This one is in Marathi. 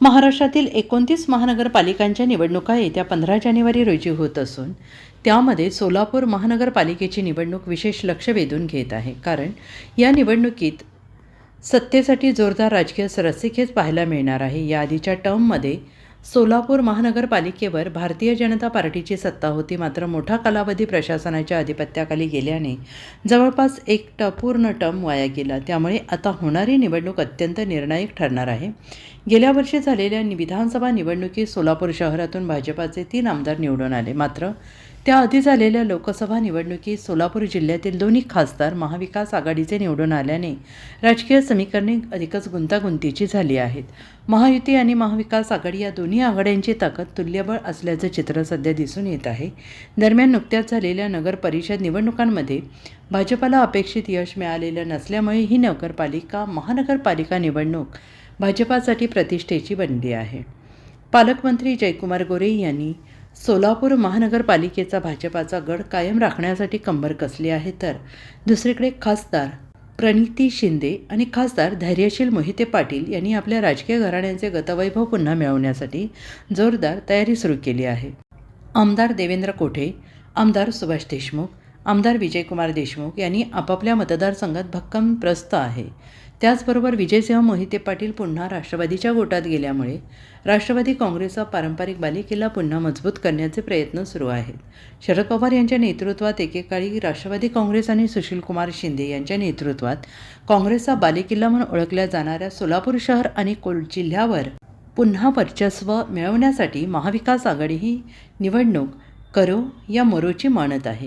महाराष्ट्रातील एकोणतीस महानगरपालिकांच्या निवडणुका येत्या पंधरा जानेवारी रोजी होत असून त्यामध्ये सोलापूर महानगरपालिकेची निवडणूक विशेष लक्ष वेधून घेत आहे. कारण या निवडणुकीत सत्तेसाठी जोरदार राजकीय सरसिकेच पाहायला मिळणार आहे. या आधीच्या टर्ममध्ये सोलापूर महानगरपालिकेवर भारतीय जनता पार्टीची सत्ता होती मात्र मोठा कालावधी प्रशासनाच्या अधिपत्याखाली गेल्याने जवळपास एक ट पूर्ण टर्म वाया गेला. त्यामुळे आता होणारी निवडणूक अत्यंत निर्णायक ठरणार आहे. गेल्या वर्षी झालेल्या विधानसभा निवडणुकीत सोलापूर शहरातून भाजपाचे तीन आमदार निवडून आले मात्र त्याआधी झालेल्या लोकसभा निवडणुकीत सोलापूर जिल्ह्यातील दोन्ही खासदार महाविकास आघाडीचे निवडून आल्याने राजकीय समीकरणे अधिकच गुंतागुंतीची झाली आहेत. महायुती आणि महाविकास आघाडी या दोन्ही आघाड्यांची ताकद तुल्यबळ असल्याचं चित्र सध्या दिसून येत आहे. दरम्यान नुकत्याच झालेल्या नगर परिषद निवडणुकांमध्ये भाजपाला अपेक्षित यश मिळालेलं नसल्यामुळे ही नगरपालिका महानगरपालिका निवडणूक भाजपासाठी प्रतिष्ठेची बनली आहे. पालकमंत्री जयकुमार गोरे यांनी सोलापूर महानगरपालिकेचा भाजपाचा गड कायम राखण्यासाठी कंबर कसली आहे तर दुसरीकडे खासदार प्रणिती शिंदे आणि खासदार धैर्यशील मोहिते पाटील यांनी आपल्या राजकीय घराण्यांचे गतवैभव पुन्हा मिळवण्यासाठी जोरदार तयारी सुरू केली आहे. आमदार देवेंद्र कोठे आमदार सुभाष देशमुख आमदार विजयकुमार देशमुख यांनी आपापल्या मतदारसंघात भक्कम प्रस्त आहे. त्याचबरोबर विजयसिंह मोहिते पाटील पुन्हा राष्ट्रवादीच्या गोटात गेल्यामुळे राष्ट्रवादी काँग्रेसचा पारंपरिक बालेकिल्ला पुन्हा मजबूत करण्याचे प्रयत्न सुरू आहेत. शरद पवार यांच्या नेतृत्वात एकेकाळी राष्ट्रवादी काँग्रेस आणि सुशीलकुमार शिंदे यांच्या नेतृत्वात काँग्रेसचा बालेकिल्ला म्हणून ओळखल्या जाणाऱ्या सोलापूर शहर आणि कोल जिल्ह्यावर पुन्हा वर्चस्व मिळवण्यासाठी महाविकास आघाडी ही निवडणूक करो या मरोची मानत आहे.